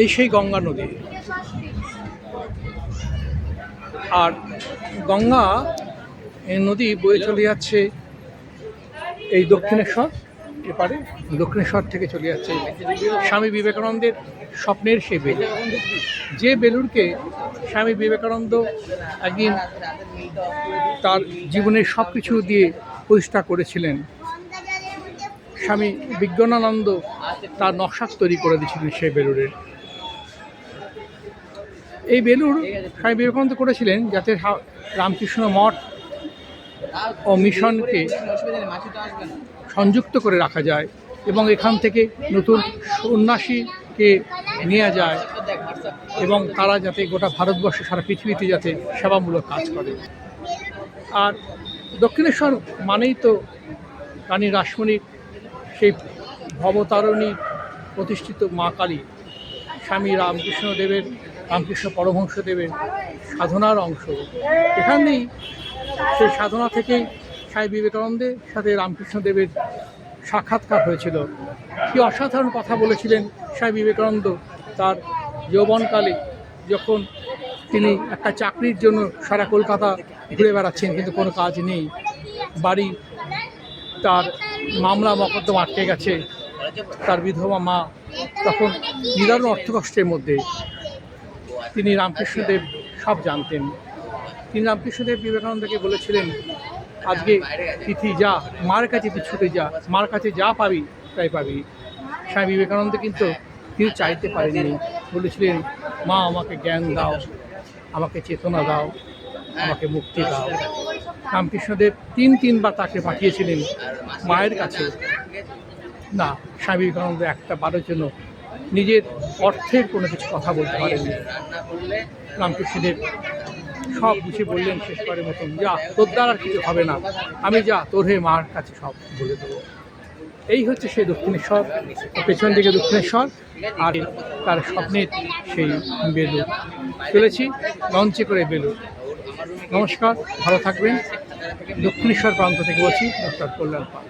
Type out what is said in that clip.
এই সেই গঙ্গা নদী। আর গঙ্গা, এই নদী বয়ে চলে যাচ্ছে এই দক্ষিণেশ্বর, এপারে দক্ষিণেশ্বর থেকে চলে যাচ্ছে স্বামী বিবেকানন্দের স্বপ্নের সেই বেলুর যে বেলুরকে স্বামী বিবেকানন্দ একদিন তার জীবনের সব কিছু দিয়ে প্রতিষ্ঠা করেছিলেন স্বামী বিজ্ঞানানন্দ তার নকশা তৈরি করে দিয়েছিলেন সেই বেলুরের এই বেলুর স্বামী বিবেকানন্দ করেছিলেন যাতে রামকৃষ্ণ মঠ ও মিশনকে সংযুক্ত করে রাখা যায় এবং এখান থেকে নতুন সন্ন্যাসীকে নেওয়া যায় এবং তারা যাতে গোটা ভারতবর্ষে, সারা পৃথিবীতে যাতে সেবামূলক কাজ করে। আর দক্ষিণেশ্বর মানেই তো রানী রাসমণির সেই ভবতারণী প্রতিষ্ঠিত মা কালী, স্বামী রামকৃষ্ণ দেবের রামকৃষ্ণ পরমহংস দেবের সাধনার অংশ। এখানেই সেই সাধনা থেকেই স্বামী বিবেকানন্দের সাথে রামকৃষ্ণ দেবের সাক্ষাৎকার হয়েছিল। কি অসাধারণ কথা বলেছিলেন স্বামী বিবেকানন্দ তার যৌবনকালে যখন তিনি একটা চাকরির জন্য সারা কলকাতা ঘুরে বেড়াচ্ছেন, কিন্তু কোনো কাজ নেই। বাড়ি তার মামলা মকদ্দমা আটকে গেছে। তার বিধবা মা তখন নিদারুণ অর্থকষ্টের মধ্যে তিনি রামকৃষ্ণদেব সব জানতেন। তিনি রামকৃষ্ণদেব বিবেকানন্দকে বলেছিলেন, আজকে তিথি যা, মার কাছে তুই ছুটে যা, মার কাছে যা পাবি, তাই পাবি। স্বামী বিবেকানন্দ কিন্তু কেউ চাইতে পারেননি। বলেছিলেন, মা, আমাকে জ্ঞান দাও, আমাকে চেতনা দাও, আমাকে মুক্তি দাও। রামকৃষ্ণদেব তিন তিনবার তাকে পাঠিয়েছিলেন মায়ের কাছে। না, স্বামী বিবেকানন্দ একটা বারের জন্য নিজের অর্থের কোনো কিছু কথা বলতে পারেননি। রামকৃষ্ণদেব সব বুঝে বললেন শেষবারের মতন, যা, তোর দ্বারা কিছু হবে না। আমি যা, তোর হয়ে মার কাছে সব বলে দেবো। এই হচ্ছে সেই দক্ষিণেশ্বর পেছন দিকে দক্ষিণেশ্বর, আর তার স্বপ্নের সেই বেলুর চলেছি লঞ্চে করে বেলুর নমস্কার, ভালো থাকবেন। দক্ষিণেশ্বর প্রান্ত থেকে বলছি ডক্টর কল্যাণ পাল।